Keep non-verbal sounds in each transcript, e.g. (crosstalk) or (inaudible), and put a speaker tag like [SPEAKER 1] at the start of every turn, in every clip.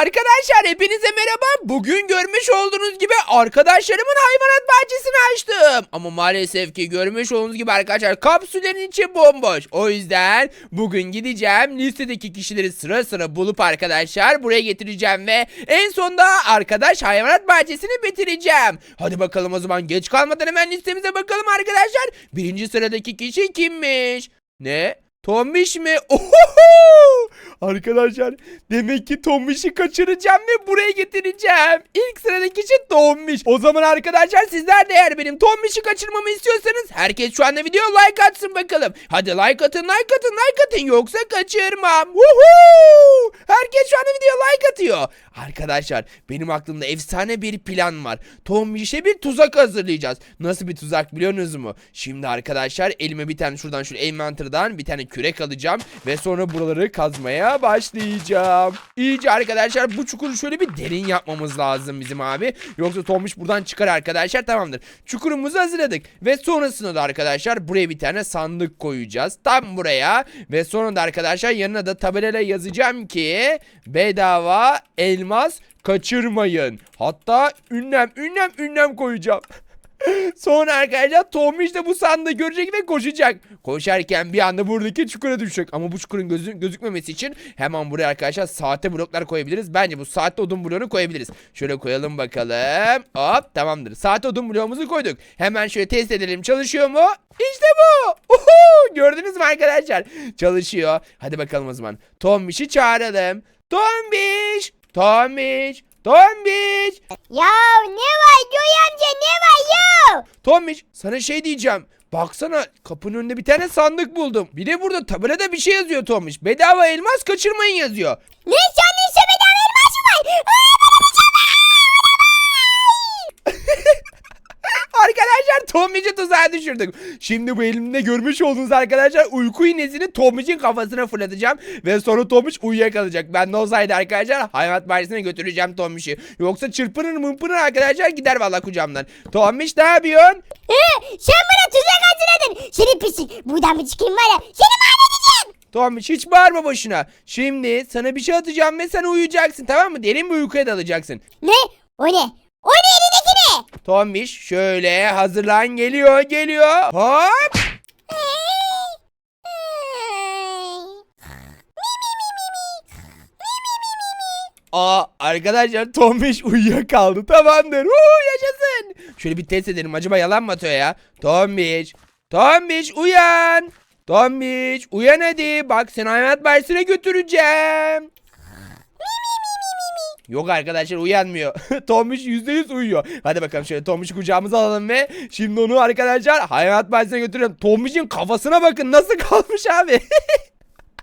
[SPEAKER 1] Arkadaşlar hepinize merhaba. Bugün görmüş olduğunuz gibi arkadaşlarımın hayvanat bahçesini açtım. Ama maalesef ki görmüş olduğunuz gibi arkadaşlar kapsüllerin içi bomboş. O yüzden bugün gideceğim listedeki kişileri sıra sıra bulup arkadaşlar buraya getireceğim ve en sonunda arkadaş hayvanat bahçesini bitireceğim. Hadi bakalım o zaman geç kalmadan hemen listemize bakalım arkadaşlar. Birinci sıradaki kişi kimmiş? Ne? Tombiş mi? (laughs) Ohoho! Arkadaşlar demek ki Tombiş'i kaçıracağım ve buraya getireceğim. İlk sıradaki kişi Tombiş. O zaman arkadaşlar sizler de eğer benim Tombiş'i kaçırmamı istiyorsanız herkes şu anda video like atsın bakalım. Hadi like atın like atın like atın yoksa kaçırmam. Woohoo! Herkes şu anda video like atıyor. Arkadaşlar benim aklımda efsane bir plan var. Tombiş'e bir tuzak hazırlayacağız. Nasıl bir tuzak biliyorsunuz mu? Şimdi arkadaşlar elime bir tane şuradan şu inventor'dan bir tane kürek alacağım ve sonra buraları kazmaya başlayacağım. İyice arkadaşlar bu çukuru şöyle bir derin yapmamız lazım bizim abi. Yoksa Tombiş buradan çıkar arkadaşlar tamamdır. Çukurumuzu hazırladık ve sonrasında da arkadaşlar buraya bir tane sandık koyacağız. Tam buraya ve sonra da arkadaşlar yanına da tabelayla yazacağım ki bedava elmas kaçırmayın. Hatta ünlem ünlem ünlem koyacağım. Sonra arkadaşlar Tombiş de bu sandığı görecek ve koşacak. Koşarken bir anda buradaki çukura düşecek. Ama bu çukurun gözü, gözükmemesi için hemen buraya arkadaşlar saate bloklar koyabiliriz. Bence bu saatte odun bloğunu koyabiliriz. Şöyle koyalım bakalım. Hop tamamdır. Saate odun bloğumuzu koyduk. Hemen şöyle test edelim. Çalışıyor mu? İşte bu. Uhu! Gördünüz mü arkadaşlar? Çalışıyor. Hadi bakalım o zaman. Tombiş'i çağıralım. Tombiş! Tombiş! Tombiş!
[SPEAKER 2] Ya ne var Joy amca ne var ya?
[SPEAKER 1] Tombiş sana şey diyeceğim. Baksana kapının önünde bir tane sandık buldum. Bir de burada tabelada bir şey yazıyor Tombiş. Bedava elmas kaçırmayın yazıyor.
[SPEAKER 2] Ne sandın sebeden elmas mı var? Aa,
[SPEAKER 1] Arkadaşlar Tommy'ci tuzağa düşürdük. Şimdi bu elimde görmüş olduğunuz arkadaşlar uyku iğnesini Tommy'cin kafasına fırlatacağım. Ve sonra Tommy'ç uyuyakalacak. Ben de olsaydı arkadaşlar hayvanat bahçesine götüreceğim Tommy'ci. Yoksa çırpınır mımpınır arkadaşlar gider vallahi kucağımdan. Tommy'ç ne yapıyorsun?
[SPEAKER 2] He, sen bana tuzak hazırladın. Seni pislik. Buradan bir çıkayım var ya. Seni mahvedeceğim.
[SPEAKER 1] Tommy'ç hiç bağırma boşuna. Şimdi sana bir şey atacağım ve sen uyuyacaksın tamam mı? Derin bir uykuya dalacaksın.
[SPEAKER 2] Ne? O ne? O ne?
[SPEAKER 1] Tombiş şöyle hazırlan geliyor geliyor. Hop. Aa arkadaşlar Tombiş uyuyakaldı tamamdır. Uuu yaşasın. Şöyle bir test edelim acaba yalan mı atıyor ya? Tombiş. Tombiş uyan. Tombiş uyan hadi. Bak seni hayvanat bahçesine götüreceğim. Yok arkadaşlar uyanmıyor. (laughs) Tombiş %100 uyuyor. Hadi bakalım şöyle Tombiş'i kucağımıza alalım ve şimdi onu arkadaşlar hayvanat bahçesine götürelim. Tombiş'in kafasına bakın nasıl (laughs) kalmış abi.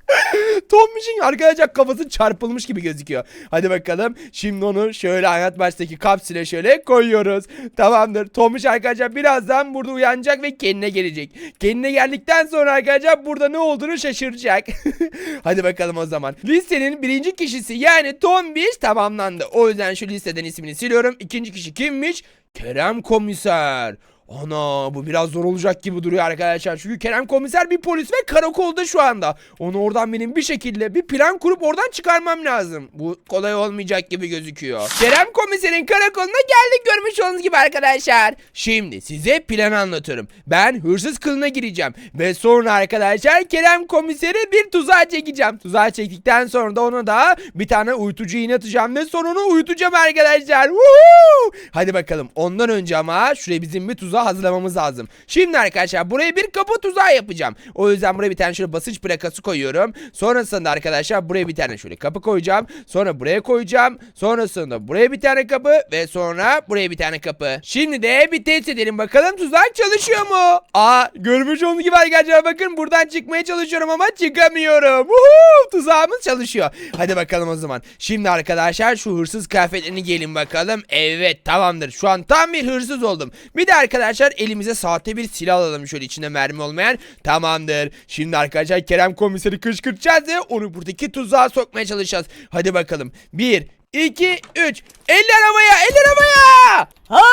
[SPEAKER 1] (laughs) Tombiş'in arkadaşlar kafası çarpılmış gibi gözüküyor. Hadi bakalım. Şimdi onu şöyle hayat baştaki kapsüle şöyle koyuyoruz. Tamamdır. Tombiş arkadaşlar birazdan burada uyanacak ve kendine gelecek. Kendine geldikten sonra arkadaşlar burada ne olduğunu şaşıracak. (laughs) Hadi bakalım o zaman. Listenin birinci kişisi yani Tombiş tamamlandı. O yüzden şu listeden ismini siliyorum. İkinci kişi kimmiş? Kerem Komiser. Ana bu biraz zor olacak gibi duruyor arkadaşlar. Çünkü Kerem komiser bir polis ve karakolda şu anda. Onu oradan benim bir şekilde bir plan kurup oradan çıkarmam lazım. Bu kolay olmayacak gibi gözüküyor. Kerem komiserin karakoluna geldik görmüş olduğunuz gibi arkadaşlar. Şimdi size plan anlatıyorum. Ben hırsız kılına gireceğim. Ve sonra arkadaşlar Kerem komiseri bir tuzağa çekeceğim. Tuzağa çektikten sonra da ona da bir tane uyutucu iğne atacağım. Ve sonra onu uyutacağım arkadaşlar. Woohoo! Hadi bakalım. Ondan önce ama şuraya bizim bir tuzağı hazırlamamız lazım. Şimdi arkadaşlar buraya bir kapı tuzağı yapacağım. O yüzden buraya bir tane şöyle basınç plakası koyuyorum. Sonrasında arkadaşlar buraya bir tane şöyle kapı koyacağım. Sonra buraya koyacağım. Sonrasında buraya bir tane kapı ve sonra buraya bir tane kapı. Şimdi de bir test edelim bakalım tuzak çalışıyor mu? Aa görmüş olduğunuz gibi arkadaşlar bakın buradan çıkmaya çalışıyorum ama çıkamıyorum. Woohoo! Tuzağımız çalışıyor. Hadi bakalım o zaman. Şimdi arkadaşlar şu hırsız kıyafetlerini giyelim bakalım. Evet tamamdır. Şu an tam bir hırsız oldum. Bir de arkadaşlar elimize sahte bir silah alalım şöyle içinde mermi olmayan. Tamamdır. Şimdi arkadaşlar Kerem komiseri kışkırtacağız ve onu buradaki tuzağa sokmaya çalışacağız. Hadi bakalım. 1 2 3 Eller havaya, eller havaya!
[SPEAKER 3] Ha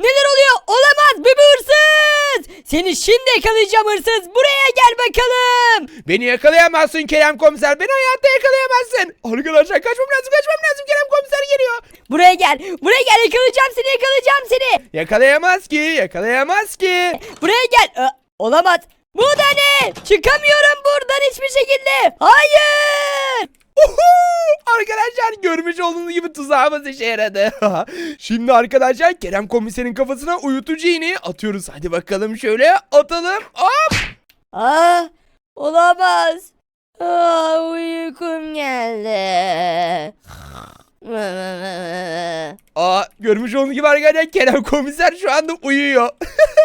[SPEAKER 3] neler oluyor? Olamaz bir hırsız. Seni şimdi yakalayacağım hırsız. Buraya gel bakalım.
[SPEAKER 1] Beni yakalayamazsın Kerem komiser. Beni hayatta yakalayamazsın. Arkadaşlar kaçmam lazım, kaçmam lazım Kerem komiser.
[SPEAKER 3] Buraya gel. Buraya gel yakalayacağım seni yakalayacağım seni.
[SPEAKER 1] Yakalayamaz ki yakalayamaz ki.
[SPEAKER 3] Buraya gel. Aa, olamaz. Bu da ne? Çıkamıyorum buradan hiçbir şekilde. Hayır.
[SPEAKER 1] Arkadaşlar görmüş olduğunuz gibi tuzağımız işe yaradı. (laughs) Şimdi arkadaşlar Kerem komiserin kafasına uyutucu iğneyi atıyoruz. Hadi bakalım şöyle atalım. Hop!
[SPEAKER 3] Aa, olamaz. Aa, uykum geldi.
[SPEAKER 1] Aa görmüş olduğunuz gibi arkadaşlar Kerem komiser şu anda uyuyor.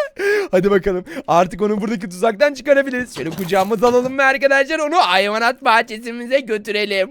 [SPEAKER 1] (laughs) Hadi bakalım artık onu buradaki tuzaktan çıkarabiliriz. Şöyle kucağımıza alalım ve arkadaşlar onu hayvanat bahçesimize götürelim.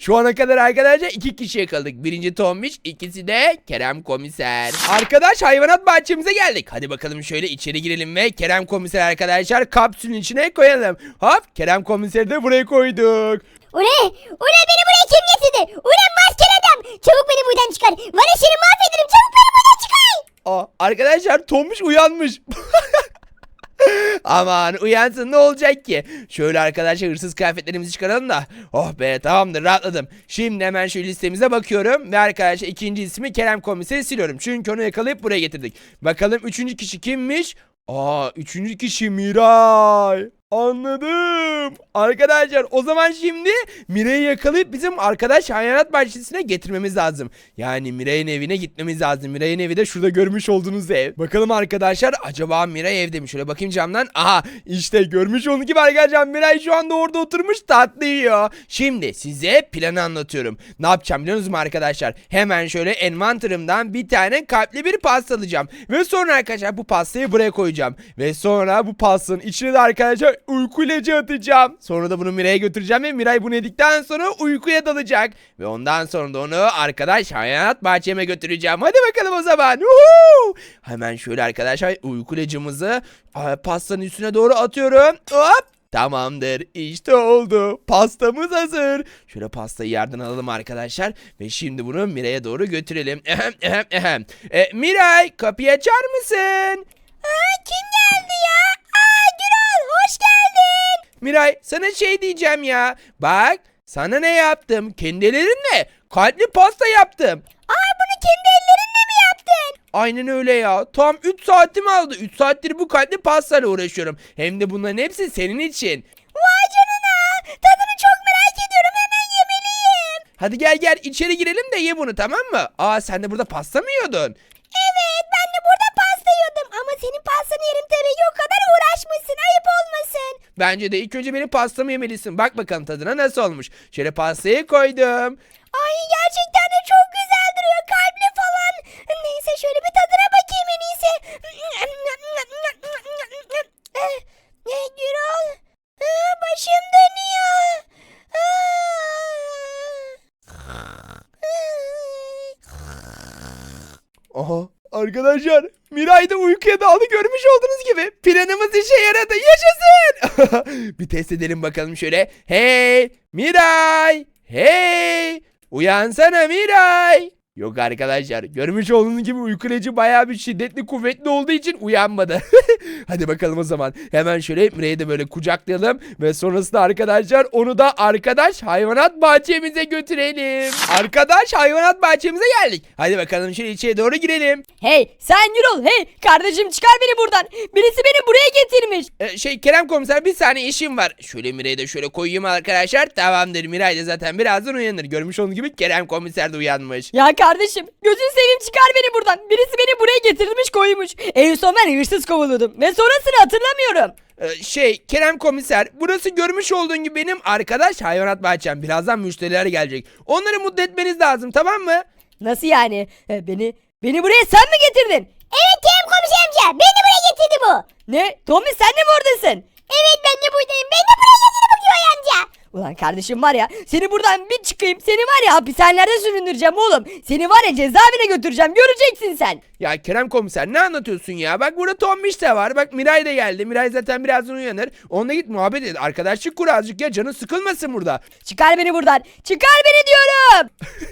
[SPEAKER 1] Şu ana kadar arkadaşlar iki kişi yakaladık. Birinci Tombiş ikisi de Kerem komiser. Arkadaş hayvanat bahçemize geldik. Hadi bakalım şöyle içeri girelim ve Kerem komiser arkadaşlar kapsülün içine koyalım. Hop Kerem komiseri de buraya koyduk.
[SPEAKER 2] Ule! Ule beni buraya kim getirdi? Ule maskeli adam! Çabuk beni buradan çıkar. Bana seni mahvederim. Çabuk beni buradan çıkar.
[SPEAKER 1] Aa, arkadaşlar Tomuş uyanmış. (laughs) Aman uyansın ne olacak ki? Şöyle arkadaşlar hırsız kıyafetlerimizi çıkaralım da. Oh be tamamdır rahatladım. Şimdi hemen şu listemize bakıyorum. Ve arkadaşlar ikinci ismi Kerem Komiser'i siliyorum. Çünkü onu yakalayıp buraya getirdik. Bakalım üçüncü kişi kimmiş? Aa üçüncü kişi Miray. Anladım. Arkadaşlar o zaman şimdi Miray'ı yakalayıp bizim arkadaş hayvanat bahçesine getirmemiz lazım. Yani Miray'ın evine gitmemiz lazım. Miray'ın evi de şurada görmüş olduğunuz ev. Bakalım arkadaşlar acaba Miray evde mi? Şöyle bakayım camdan. Aha işte görmüş olduğunuz gibi arkadaşlar Miray şu anda orada oturmuş tatlı yiyor. Şimdi size planı anlatıyorum. Ne yapacağım biliyor musunuz arkadaşlar? Hemen şöyle envanterimden bir tane kalpli bir pasta alacağım. Ve sonra arkadaşlar bu pastayı buraya koyacağım. Ve sonra bu pastanın içine de arkadaşlar uyku ilacı atacağım. Sonra da bunu Miray'a götüreceğim ve Miray bunu yedikten sonra uykuya dalacak. Ve ondan sonra da onu arkadaş hayat bahçeme götüreceğim. Hadi bakalım o zaman. Uhu! Hemen şöyle arkadaşlar uyku ilacımızı e, pastanın üstüne doğru atıyorum. Hop! Tamamdır işte oldu. Pastamız hazır. Şöyle pastayı yerden alalım arkadaşlar. Ve şimdi bunu Miray'a doğru götürelim. Ehem, ehem, ehem. E, Miray kapıyı açar mısın?
[SPEAKER 2] Aa, kim geldi ya? Hoş geldin.
[SPEAKER 1] Miray sana şey diyeceğim ya. Bak sana ne yaptım? Kendi ellerimle kalpli pasta yaptım.
[SPEAKER 2] Aa bunu kendi ellerinle mi yaptın?
[SPEAKER 1] Aynen öyle ya. Tam 3 saatimi aldı. 3 saattir bu kalpli pastayla uğraşıyorum. Hem de bunların hepsi senin için.
[SPEAKER 2] Vay canına. Tadını çok merak ediyorum. Hemen yemeliyim.
[SPEAKER 1] Hadi gel gel içeri girelim de ye bunu tamam mı? Aa sen de burada pasta mı yiyordun?
[SPEAKER 2] Evet ben de burada pasta yiyordum. Ama senin pastanı yerim tabii ki o kadar uğraşmışsın. Ayıp olmasın.
[SPEAKER 1] Bence de ilk önce benim pastamı yemelisin. Bak bakalım tadına nasıl olmuş. Şöyle pastayı koydum.
[SPEAKER 2] Ay gerçekten de çok güzel duruyor. Kalpli falan. Neyse şöyle bir tadına bakayım en iyisi. Eh, eh, Gürol. Eh, Başım dönüyor.
[SPEAKER 1] Aha arkadaşlar Miray da uykuya daldı görmüş olduğunuz gibi. Planımız işe yaradı yaşasın. (laughs) bir test edelim bakalım şöyle. Hey Miray. Hey. Uyansana Miray. Yok arkadaşlar görmüş olduğunuz gibi uyku ilacı bayağı bir şiddetli kuvvetli olduğu için uyanmadı. (laughs) Hadi bakalım o zaman. Hemen şöyle Miray'ı da böyle kucaklayalım. Ve sonrasında arkadaşlar onu da arkadaş hayvanat bahçemize götürelim. Arkadaş hayvanat bahçemize geldik. Hadi bakalım şöyle içeri doğru girelim.
[SPEAKER 3] Hey sen Yürol hey kardeşim çıkar beni buradan. Birisi beni buraya getirmiş.
[SPEAKER 1] Ee, şey Kerem komiser bir saniye işim var. Şöyle Miray'ı da şöyle koyayım arkadaşlar. Tamamdır Miray da zaten birazdan uyanır. Görmüş olduğunuz gibi Kerem komiser de uyanmış.
[SPEAKER 3] Ya kardeşim gözün seveyim çıkar beni buradan. Birisi beni buraya getirmiş koymuş. En son ben hırsız kovalıyordum ve sonrasını hatırlamıyorum.
[SPEAKER 1] Ee, şey Kerem komiser burası görmüş olduğun gibi benim arkadaş hayvanat bahçem. Birazdan müşteriler gelecek. Onları mutlu etmeniz lazım tamam mı?
[SPEAKER 3] Nasıl yani? E, beni beni buraya sen mi getirdin?
[SPEAKER 2] Evet Kerem komiser amca. Beni buraya getirdi bu.
[SPEAKER 3] Ne? Tommy sen de mi oradasın?
[SPEAKER 2] Evet ben de buradayım. Beni de buraya getirdi bu amca.
[SPEAKER 3] Ulan kardeşim var ya seni buradan bir çıkayım seni var ya hapishanelerde süründüreceğim oğlum. Seni var ya cezaevine götüreceğim göreceksin sen.
[SPEAKER 1] Ya Kerem komiser ne anlatıyorsun ya? Bak burada Tombiş de var. Bak Miray da geldi. Miray zaten birazdan uyanır. Onunla git muhabbet et. Arkadaşlık kur azıcık ya. Canın sıkılmasın burada.
[SPEAKER 3] Çıkar beni buradan çıkar beni diyorum. (laughs)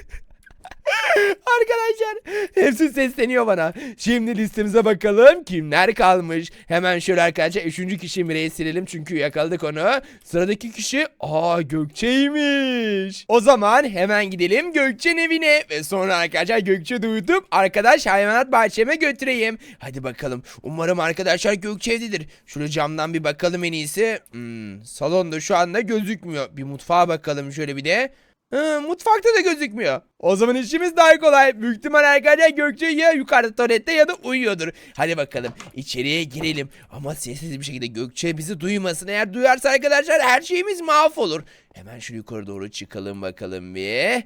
[SPEAKER 3] (laughs)
[SPEAKER 1] Arkadaşlar hepsi sesleniyor bana. Şimdi listemize bakalım kimler kalmış. Hemen şöyle arkadaşlar üçüncü kişi Mire'yi silelim çünkü yakaladık onu. Sıradaki kişi aa Gökçe'ymiş. O zaman hemen gidelim Gökçe'nin evine ve sonra arkadaşlar Gökçe uyutup arkadaş hayvanat bahçeme götüreyim. Hadi bakalım. Umarım arkadaşlar Gökçe evdedir. Şöyle camdan bir bakalım en iyisi. Hmm, salonda şu anda gözükmüyor. Bir mutfağa bakalım şöyle bir de. Hı, mutfakta da gözükmüyor. O zaman işimiz daha kolay. Büyük ihtimal arkadaşlar Gökçe ya yukarıda tuvalette ya da uyuyordur. Hadi bakalım içeriye girelim. Ama sessiz bir şekilde Gökçe bizi duymasın. Eğer duyarsa arkadaşlar her şeyimiz mahvolur. Hemen şu yukarı doğru çıkalım bakalım bir.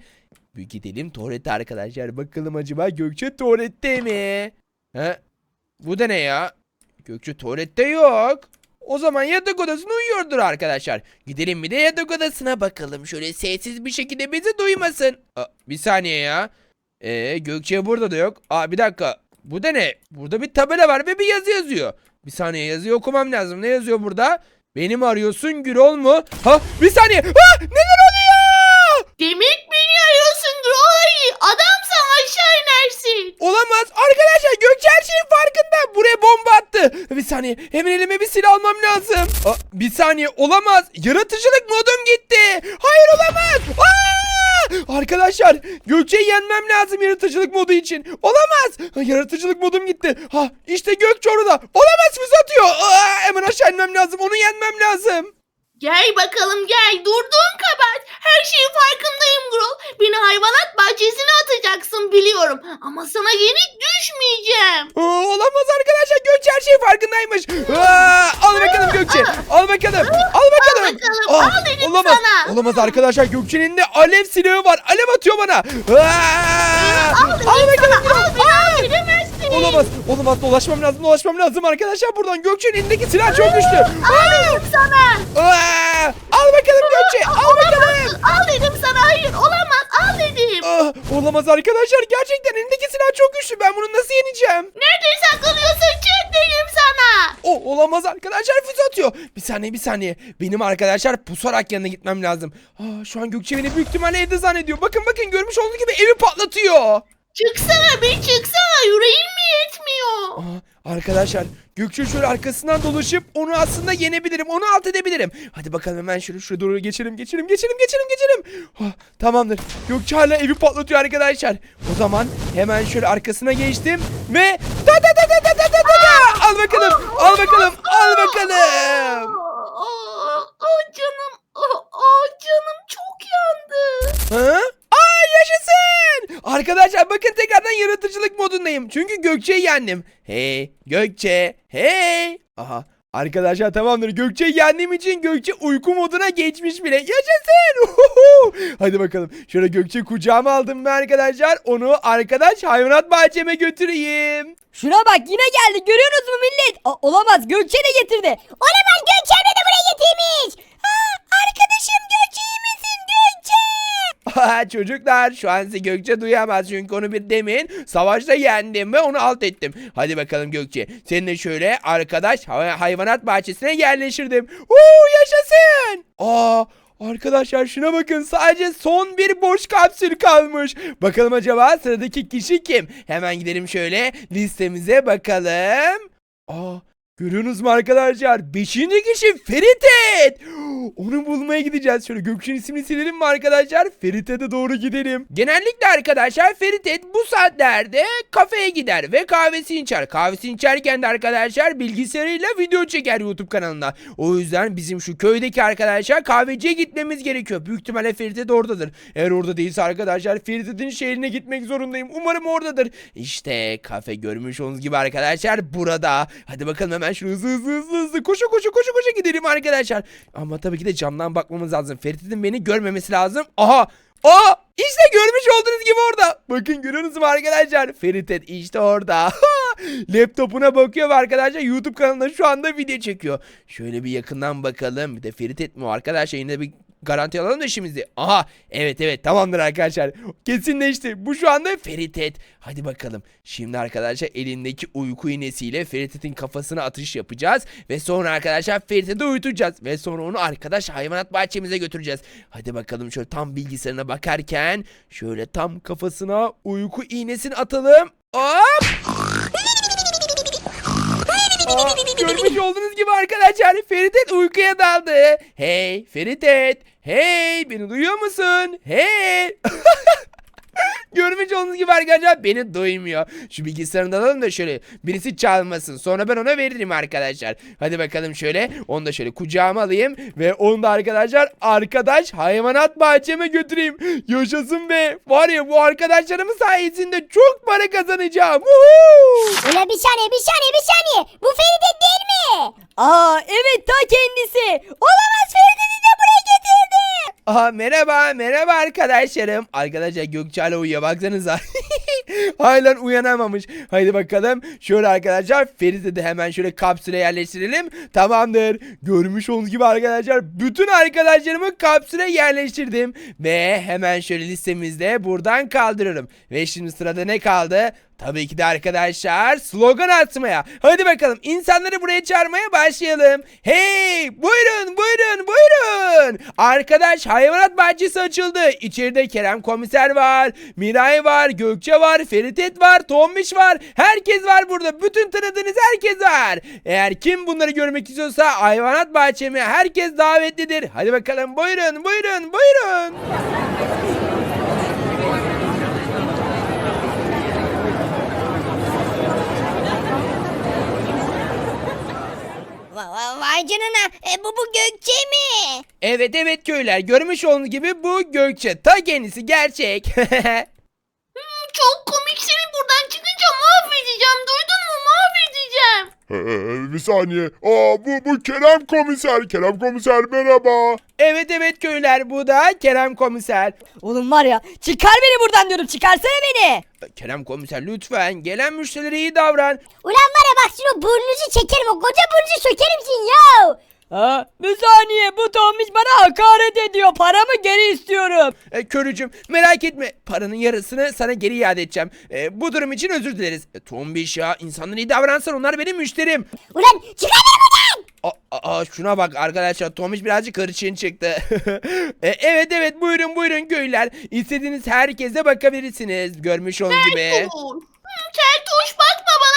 [SPEAKER 1] Bir gidelim tuvalete arkadaşlar. Bakalım acaba Gökçe tuvalette mi? Ha? Bu da ne ya? Gökçe tuvalette yok. O zaman yatak odasında uyuyordur arkadaşlar. Gidelim bir de yatak odasına bakalım. Şöyle sessiz bir şekilde bizi duymasın. Aa, bir saniye ya. Ee, Gökçe burada da yok. Aa bir dakika. Bu da ne? Burada bir tabela var ve bir yazı yazıyor. Bir saniye yazıyı okumam lazım. Ne yazıyor burada? Beni mi arıyorsun Gürol mu? Ha bir saniye. Ha neler oluyor?
[SPEAKER 4] Demek beni arıyorsun Groy. Adamsan aşağı inersin.
[SPEAKER 1] Olamaz. Arkadaşlar Gökçe her şeyin farkında. Buraya bomba attı. Bir saniye. Hemen elime bir silah almam lazım. Aa, bir saniye. Olamaz. Yaratıcılık modum gitti. Hayır olamaz. Aa! Arkadaşlar Gökçe'yi yenmem lazım yaratıcılık modu için. Olamaz. Ha, Yaratıcılık modum gitti. Ha işte Gökçe orada. Olamaz füze atıyor. Aa, hemen aşağı inmem lazım. Onu yenmem lazım.
[SPEAKER 4] Gel bakalım gel. Durduğun kabahat. Her şeyin farkındayım Grol. Beni hayvanat bahçesine atacaksın biliyorum. Ama sana yenik düşmeyeceğim.
[SPEAKER 1] Aa, olamaz arkadaşlar Gökçe her şeyin farkındaymış. Aa, al bakalım Gökçe. Al bakalım. Al bakalım.
[SPEAKER 4] bakalım,
[SPEAKER 1] Aa,
[SPEAKER 4] al dedim
[SPEAKER 1] olamaz.
[SPEAKER 4] sana.
[SPEAKER 1] Olamaz arkadaşlar Gökçe'nin de alev silahı var. Alev atıyor bana. Aa,
[SPEAKER 4] Al dedim
[SPEAKER 1] al bakalım.
[SPEAKER 4] sana. Al
[SPEAKER 1] Aa,
[SPEAKER 4] al edemezsin.
[SPEAKER 1] Olamaz. Olamaz. Dolaşmam lazım. Dolaşmam lazım arkadaşlar. Buradan Gökçe'nin elindeki silah çok güçlü.
[SPEAKER 4] Al dedim sana.
[SPEAKER 1] Aa, al bakalım Gökçe. Al bakalım.
[SPEAKER 4] Olamaz. Al dedim sana. Hayır olamaz. Al dedim.
[SPEAKER 1] Ah, olamaz arkadaşlar. Gerçekten elindeki silah çok güçlü. Ben bunu nasıl yeneceğim?
[SPEAKER 4] Nerede saklanıyorsun? Çık dedim sana.
[SPEAKER 1] O olamaz arkadaşlar füze atıyor. Bir saniye bir saniye. Benim arkadaşlar pusarak yanına gitmem lazım. Aa, şu an Gökçe beni büyük ihtimalle evde zannediyor. Bakın bakın görmüş olduğunuz gibi evi patlatıyor.
[SPEAKER 4] Çıksana bir çıksana. Yüreğin mi yetmiyor?
[SPEAKER 1] Aa, arkadaşlar Gökçe şöyle arkasından dolaşıp onu aslında yenebilirim. Onu alt edebilirim. Hadi bakalım hemen şöyle şuraya doğru geçelim geçelim geçelim geçelim geçelim. Ah, tamamdır. Gökçe hala evi patlatıyor arkadaşlar. O zaman hemen şöyle arkasına geçtim ve da da da da da da da da. Al bakalım. Al bakalım. Al bakalım.
[SPEAKER 4] Aa, aa, canım, aa, aa, canım çok yandı.
[SPEAKER 1] Ha? Arkadaşlar bakın tekrardan yaratıcılık modundayım. Çünkü Gökçe'yi yendim. Hey Gökçe hey. Aha Arkadaşlar tamamdır. Gökçe'yi yendiğim için Gökçe uyku moduna geçmiş bile. Yaşasın! Uhuhu! Hadi bakalım. Şöyle Gökçe kucağıma aldım ve arkadaşlar onu arkadaş hayvanat bahçeme götüreyim.
[SPEAKER 3] Şuna bak yine geldi görüyorsunuz mu millet? Aa, olamaz Gökçe de getirdi.
[SPEAKER 2] Olamaz Gökçe da buraya getirmiş.
[SPEAKER 1] Çocuklar şu an sizi Gökçe duyamaz çünkü onu bir demin savaşta yendim ve onu alt ettim. Hadi bakalım Gökçe. Seni de şöyle arkadaş hay- hayvanat bahçesine yerleştirdim. Uuu yaşasın. Aa Arkadaşlar şuna bakın sadece son bir boş kapsül kalmış. Bakalım acaba sıradaki kişi kim? Hemen gidelim şöyle listemize bakalım. Aa Görüyorsunuz mu arkadaşlar? Beşinci kişi Feritet. Onu bulmaya gideceğiz. Şöyle Gökçe'nin ismini silelim mi arkadaşlar? Feritet'e doğru gidelim. Genellikle arkadaşlar Feritet bu saatlerde kafeye gider ve kahvesini içer. Kahvesini içerken de arkadaşlar bilgisayarıyla video çeker YouTube kanalına. O yüzden bizim şu köydeki arkadaşlar kahveciye gitmemiz gerekiyor. Büyük ihtimalle Feritet oradadır. Eğer orada değilse arkadaşlar Feritet'in şehrine gitmek zorundayım. Umarım oradadır. İşte kafe görmüş olduğunuz gibi arkadaşlar burada. Hadi bakalım hemen şu hızlı hızlı hızlı hızlı koşu koşu koşu koşu gidelim arkadaşlar. Ama tabii ki de camdan bakmamız lazım. Ferit'in beni görmemesi lazım. Aha! Aa! İşte görmüş olduğunuz gibi orada. Bakın görüyorsunuz mu arkadaşlar? Feritet işte orada. (laughs) Laptopuna bakıyor arkadaşlar YouTube kanalında şu anda video çekiyor. Şöyle bir yakından bakalım. Bir de Feritet mi arkadaşlar? Yine bir garanti alalım da işimizi. Aha evet evet tamamdır arkadaşlar. Kesinleşti. Bu şu anda Feritet. Hadi bakalım. Şimdi arkadaşlar elindeki uyku iğnesiyle Feritet'in kafasına atış yapacağız. Ve sonra arkadaşlar Feritet'i uyutacağız. Ve sonra onu arkadaş hayvanat bahçemize götüreceğiz. Hadi bakalım şöyle tam bilgisayarına bakarken şöyle tam kafasına uyku iğnesini atalım. Hop! Görmüş olduğunuz gibi arkadaşlar Feritet uykuya daldı. Hey Feritet. Hey beni duyuyor musun? Hey. (laughs) Görmüş olduğunuz gibi arkadaşlar beni duymuyor. Şu bilgisayarını da alalım da şöyle birisi çalmasın. Sonra ben ona veririm arkadaşlar. Hadi bakalım şöyle. Onu da şöyle kucağıma alayım. Ve onu da arkadaşlar arkadaş hayvanat bahçeme götüreyim. Yaşasın be. Var ya bu arkadaşlarımın sayesinde çok para kazanacağım. Woohoo!
[SPEAKER 2] Ulan bir saniye bir saniye bir saniye. Bu Feridet değil mi?
[SPEAKER 3] Aa evet ta kendisi. Olamaz Feride'yi de buraya getirdi.
[SPEAKER 1] Aha merhaba merhaba arkadaşlarım. Arkadaşlar Gökçe hala uyuyor baksanıza. (laughs) Halen uyanamamış. Haydi bakalım. Şöyle arkadaşlar Ferit'i de hemen şöyle kapsüle yerleştirelim. Tamamdır. Görmüş olduğunuz gibi arkadaşlar bütün arkadaşlarımı kapsüle yerleştirdim. Ve hemen şöyle listemizde buradan kaldırırım. Ve şimdi sırada ne kaldı? Tabii ki de arkadaşlar slogan atmaya. Hadi bakalım insanları buraya çağırmaya başlayalım. Hey buyurun buyurun buyurun. Arkadaş hayvanat bahçesi açıldı. İçeride Kerem komiser var. Miray var. Gökçe var. Feritet var. Tombiş var. Herkes var burada. Bütün tanıdığınız herkes var. Eğer kim bunları görmek istiyorsa hayvanat bahçeme herkes davetlidir. Hadi bakalım buyurun buyurun buyurun.
[SPEAKER 2] Va- va- Vay canına. E, bu bu Gökçe mi?
[SPEAKER 1] Evet evet köyler görmüş olduğunuz gibi bu Gökçe. Ta kendisi gerçek. (laughs)
[SPEAKER 4] Çok komik seni buradan çıkınca mahvedeceğim. Duydun mu? Mahvedeceğim.
[SPEAKER 5] Ee, bir saniye. Aa bu bu Kerem komiser. Kerem komiser merhaba.
[SPEAKER 1] evet evet köyler bu da Kerem komiser.
[SPEAKER 3] Oğlum var ya çıkar beni buradan diyorum çıkarsana beni.
[SPEAKER 1] Kerem komiser lütfen gelen müşterilere iyi davran.
[SPEAKER 2] Ulan var ya bak şunu burnunuzu çekerim o koca burnunuzu sökerim sin ya.
[SPEAKER 3] Ha, bir saniye bu Tombiş bana hakaret ediyor paramı geri istiyorum.
[SPEAKER 1] E, körücüm merak etme paranın yarısını sana geri iade edeceğim. E, bu durum için özür dileriz. E, Tombiş ya insanlara iyi davransan onlar benim müşterim.
[SPEAKER 2] Ulan çıkar buradan.
[SPEAKER 1] Aa, aa, şuna bak arkadaşlar Tomiş birazcık hırçın çıktı. (laughs) E, evet evet buyurun buyurun köyler. İstediğiniz herkese bakabilirsiniz. Görmüş olduğunuz gibi.
[SPEAKER 4] Keltoş bakma bana.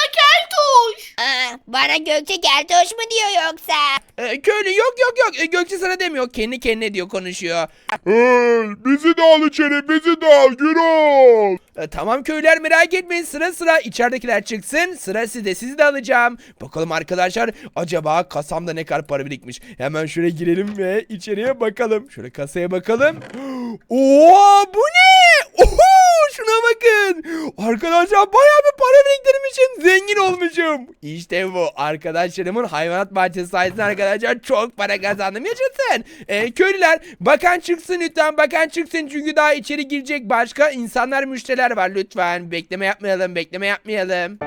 [SPEAKER 2] Aa, bana Gökçe geltoş mu diyor yoksa?
[SPEAKER 1] E, köylü yok yok yok. E, Gökçe sana demiyor. Kendi kendine diyor konuşuyor.
[SPEAKER 5] Hey bizi de al içeri bizi de al Gürol.
[SPEAKER 1] E, tamam köyler merak etmeyin sıra sıra içeridekiler çıksın sıra sizde sizi de alacağım. Bakalım arkadaşlar acaba kasamda ne kadar para birikmiş. Hemen şuraya girelim ve içeriye bakalım. Şöyle kasaya bakalım. (gasps) Oo bu ne? Oho şuna bakın. Arkadaşlar bayağı bir para biriktirmişim. Zengin olmuşum. İşte bu arkadaşlarımın hayvanat bahçesi sayesinde arkadaşlar çok para kazandım. Yaşasın. E, köylüler bakan çıksın lütfen bakan çıksın. Çünkü daha içeri girecek başka insanlar müşteriler var. Lütfen bekleme yapmayalım bekleme yapmayalım.